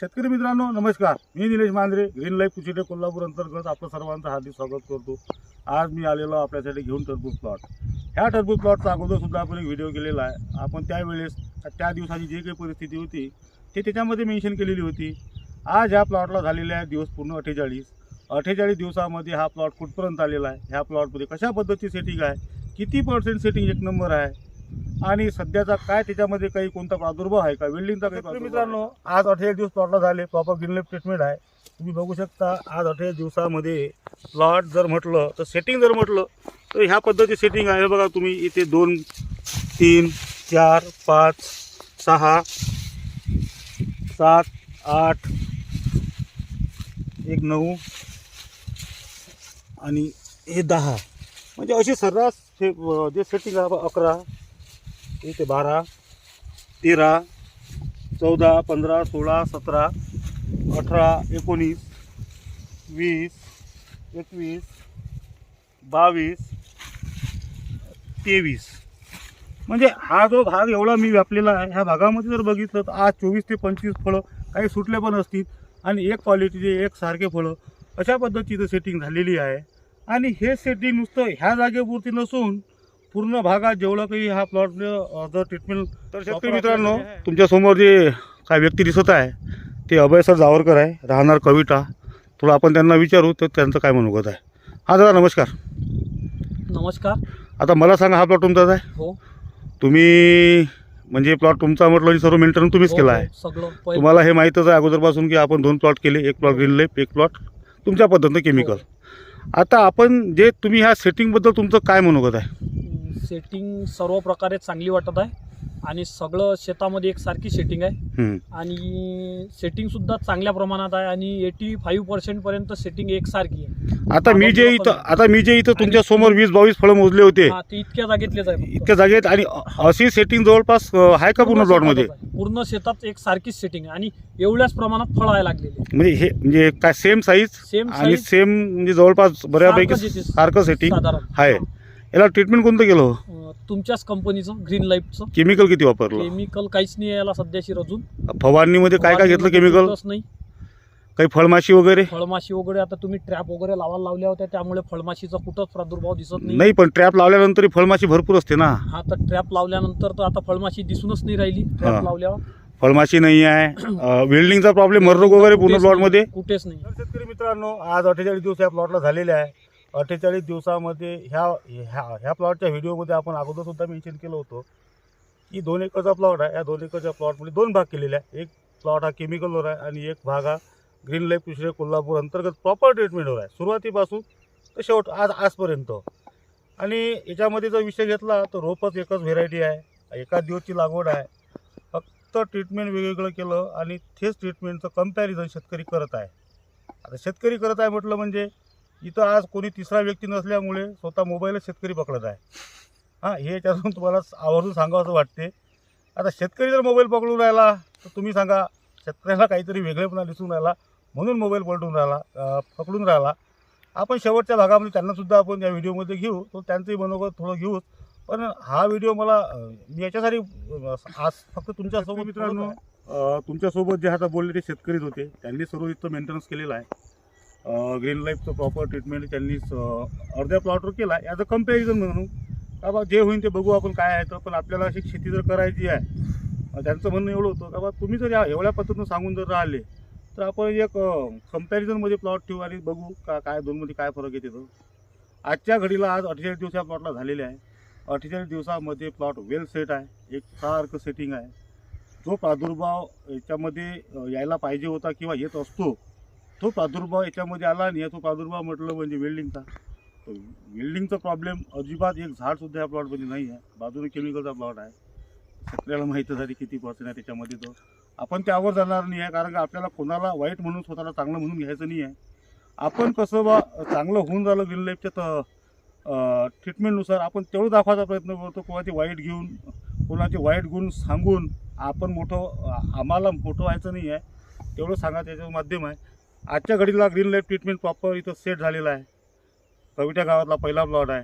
शेतकरी मित्रांनो नमस्कार. मी निलेश मांजरे ग्रीन लाईफ कुचिटे कोल्हापूर अंतर्गत आपलं सर्वांचं हार्दिक स्वागत करतो. आज मी आलेलो आपल्यासाठी घेऊन टरबूज प्लॉट ह्या टरबूज प्लॉटचा अगोदरसुद्धा आपण एक व्हिडिओ केलेला आहे. आपण त्यावेळेस त्या दिवसाची जी काही परिस्थिती होती ते त्याच्यामध्ये मेन्शन केलेली होती. आज ह्या प्लॉटला झालेले आहे दिवस पूर्ण अठ्ठेचाळीस. अठ्ठेचाळीस दिवसामध्ये हा प्लॉट कुठपर्यंत आलेला आहे? ह्या प्लॉटमध्ये कशा पद्धतीची सेटिंग आहे? किती पर्सेंट सेटिंग एक नंबर आहे? आणि सध्याचा काय त्याच्यामध्ये काही कोणता प्रादुर्भाव आहे का? वेल्डिंगचा काही मित्रांनो आज अठ्ठेचाळीस दिवस प्लॉटला झाले. प्रॉपर ग्रीनलेप ट्रीटमेंट आहे. तुम्ही बघू शकता आज अठ्ठेचाळीस दिवसामध्ये प्लॉट जर म्हटलं तर सेटिंग जर म्हटलं तर ह्या पद्धती सेटिंग आहे. बघा तुम्ही इथे दोन तीन चार पाच सहा सात आठ एक नऊ आणि हे दहा. म्हणजे अशी सर्रास हे जे सेटिंग आहे अकरा इथे बारा तेरा चौदा पंधरा सोळा सतरा अठरा एकोणीस वीस एकवीस बावीस तेवीस. म्हणजे हा जो भाग एवढा मी व्यापलेला आहे ह्या भागामध्ये जर बघितलं तर आज चोवीस ते पंचवीस फळं काही सुटले पण असतील आणि एक क्वालिटीचे एक सारखे फळं अशा पद्धतीचं सेटिंग झालेली आहे. आणि हे सेटिंग नुसतं ह्या जागेपुरती नसून पूर्ण भागात जेवढं काही हा प्लॉट जर ट्रीटमेंट तर शेतकरी मित्रांनो तुमच्यासमोर जे काय व्यक्ती दिसत आहे ते अभय सर जावरकर आहे राहणार कविटा थोडं आपण त्यांना विचारू तर त्यांचं काय मनोगत आहे. हा दादा नमस्कार. नमस्कार. आता मला सांगा हा प्लॉट तुमचाच आहे? हो. तुम्ही म्हणजे प्लॉट तुमचा म्हटलं सर्व मेंटेनन्स तुम्हीच हो, केला हो, आहे. सगळं तुम्हाला हे माहीतच आहे अगोदरपासून की आपण दोन प्लॉट केले एक प्लॉट ग्रीन लेप एक प्लॉट तुमच्या पद्धतीनं केमिकल आता आपण जे तुम्ही ह्या सेटिंगबद्दल तुमचं काय मनोगत आहे? सेटिंग सर्व प्रकारे चांगली वाटत आहे आणि सगळं शेतामध्ये एकसारखी सेटिंग आहे. आणि सेटिंग सुद्धा चांगल्या प्रमाणात आहे आणि एटी फाईव्ह पर्सेंट पर्यंत सेटिंग एकसारखी आहे आता मी जे इथं आता मी जे इथं तुमच्यासमोर वीस बावीस फळं मोजले होते ते इतक्या जागेतलेच आहे. इतक्या जागेत आणि अशी सेटिंग जवळपास आहे का पूर्ण प्लॉटमध्ये. पूर्ण शेतात एक सारखीच सेटिंग आहे आणि एवढ्याच प्रमाणात फळ आहे लागलेले म्हणजे हे म्हणजे काय सेम साईज सेम आणि सेम म्हणजे जवळपास बऱ्यापैकी. सारखं सेटिंग आहे. याला ट्रीटमेंट कोणतं केलं? अं, तुमच्याच कंपनीचं ग्रीन लाईफचं केमिकल किती वापरलं? केमिकल काहीच नाही आहे याला सध्याशी अजून. फवारणीमध्ये काय काय घेतलं केमिकल नाही. काही फळमाशी वगैरे? फळमाशी वगैरे आता तुम्ही ट्रॅप वगैरे लावायला लावल्या होत्या त्यामुळे फळमाशीचा कुठंच प्रादुर्भाव दिसत नाही. नाही पण ट्रॅप लावल्यानंतर फळमाशी भरपूर असते ना. हा तर ट्रॅप लावल्यानंतर तर आता फळमाशी दिसूनच नाही राहिली हा. ट्रॅप लावल्यावर. फळमाशी नाही आहे. वेल्डिंगचा प्रॉब्लेम मररोग वगैरे पूर्ण कुठेच प्लॉटमध्ये कुठेच नाही. शेतकरी मित्रांनो आज अठ्ठेचाळीस दिवस या प्लॉटला झालेले आहे. अठ्ठेचाळीस दिवसामध्ये ह्या ह्या ह्या प्लॉटच्या व्हिडिओमध्ये आपण अगोदरसुद्धा मेन्शन केलं होतं की दोन एकरचा प्लॉट आहे. या दोन एकरच्या प्लॉटमध्ये दोन भाग केलेले आहे एक प्लॉट हा केमिकलवर आहे आणि एक भाग हा ग्रीन लाईफ पिशरे कोल्हापूर अंतर्गत प्रॉपर ट्रीटमेंटवर आहे. सुरुवातीपासून तर शेवट आज आजपर्यंत. आणि याच्यामध्ये जर विषय घेतला तर रोपच एकच व्हेरायटी आहे. एकाच दिवसची लागवड आहे. फक्त ट्रीटमेंट वेगवेगळं केलं आणि तेच ट्रीटमेंटचं कंपॅरिझन शेतकरी करत आहे. आता शेतकरी करत आहे म्हटलं म्हणजे इथं आज कोणी तिसरा व्यक्ती नसल्यामुळे स्वतः मोबाईलच शेतकरी पकडत आहे. हां हे याच्यातून तुम्हाला आवर्जून सांगावं असं वाटते. आता शेतकरी जर मोबाईल पकडून राहिला तर तुम्ही सांगा शेतकऱ्याला काहीतरी वेगळेपणा दिसून राहिला म्हणून मोबाईल पलटून राहिला पकडून राहिला. आपण शेवटच्या भागामध्ये त्यांनासुद्धा आपण या व्हिडिओमध्ये घेऊ तो त्यांचंही मनोगत थोडं घेऊ पण हा व्हिडिओ मला याच्यासाठी आज फक्त तुमच्यासोबत मित्रांनो तुमच्यासोबत जे आता बोलले ते शेतकरीच होते. त्यांनी सर्व इथं मेंटेनन्स केलेलं आहे. ग्रीन लाईफचं प्रॉपर ट्रीटमेंट त्यांनी अर्ध्या प्लॉटवर केला. ॲज अ कंपॅरिझन म्हणून का बा जे होईल ते बघू आपण काय आहे तर. पण आपल्याला अशी शेती जर करायची आहे त्यांचं म्हणणं एवढं होतं का बा तुम्ही जर या एवढ्या पद्धतीनं सांगून जर राहिले तर आपण एक कम्पॅरिझनमध्ये प्लॉट ठेवू आणि बघू का काय दोनमध्ये काय फरक येते तो आजच्या घडीला आज अठ्ठेचाळीस दिवस या प्लॉटला झालेले आहे. अठ्ठेचाळीस दिवसामध्ये प्लॉट वेल सेट आहे. एक सारखं सेटिंग आहे. जो प्रादुर्भाव याच्यामध्ये यायला पाहिजे होता किंवा येत असतो तो प्रादुर्भाव याच्यामध्ये आला आणि तो प्रादुर्भाव म्हटलं म्हणजे वेल्डिंगचा तर वेल्डिंगचा प्रॉब्लेम अजिबात एक झाडसुद्धा या प्लॉटमध्ये नाही आहे बाजूने केमिकलचा प्लॉट आहे. शेतकऱ्याला माहीत झाली किती पर्सेंट आहे त्याच्यामध्ये तो. आपण त्यावर जाणार नाही आहे कारण का आपल्याला कोणाला वाईट म्हणून स्वतःला चांगलं म्हणून घ्यायचं नाही आहे आपण कसं बा चांगलं होऊन झालं ग्रीन लाईफच्या तर ट्रीटमेंटनुसार आपण तेवढं दाखवायचा प्रयत्न करतो कोणाचे वाईट घेऊन कोणाचे वाईट गुण सांगून आपण मोठं आम्हाला मोठं व्हायचं नाही आहे तेवढं सांगा त्याचं माध्यम आहे. आजच्या घडीला ग्रीन लाईफ ट्रीटमेंट प्रॉपर इथं सेट झालेला आहे. कविटा गावातला पहिला प्लॉट आहे.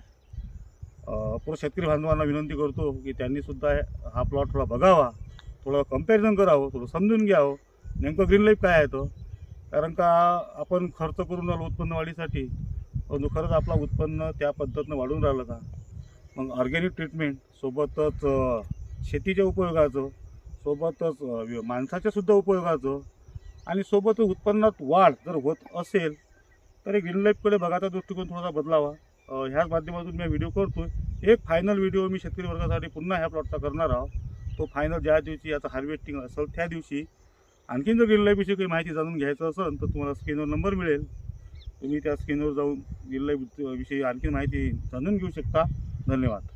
पूर्ण शेतकरी बांधवांना विनंती करतो की त्यांनीसुद्धा हा प्लॉट थोडा बघावा. थोडं कंपॅरिझन करावं थोडं समजून घ्यावं. नेमकं ग्रीन लाईफ काय आहे तो? कारण का आपण खर्च करून राहिलो उत्पन्न वाढीसाठी परंतु खरंच आपला उत्पन्न त्या पद्धतीनं वाढून राहिलं का? मग ऑर्गॅनिक ट्रीटमेंट सोबतच शेतीच्या उपयोगाचं सोबतच माणसाच्यासुद्धा उपयोगाचं आणि सोबत उत्पन्नात वाढ जर होत असेल तर एक विनलाईफकडे बघायचा दृष्टिकोन थोडासा बदलावा. ह्याच माध्यमातून मी व्हिडिओ करतो एक फायनल व्हिडिओ मी शेतकरी वर्गासाठी पुन्हा ह्या प्लॉटचा करणार आहोत. तो फायनल ज्या दिवशी याचं हार्वेस्टिंग असेल त्या दिवशी. आणखीन जर ग्रीन काही माहिती जाणून घ्यायचं असेल तर तुम्हाला स्क्रीनवर नंबर मिळेल. तुम्ही त्या स्क्रीनवर जाऊन ग्रीन विषयी आणखी माहिती जाणून घेऊ शकता. धन्यवाद.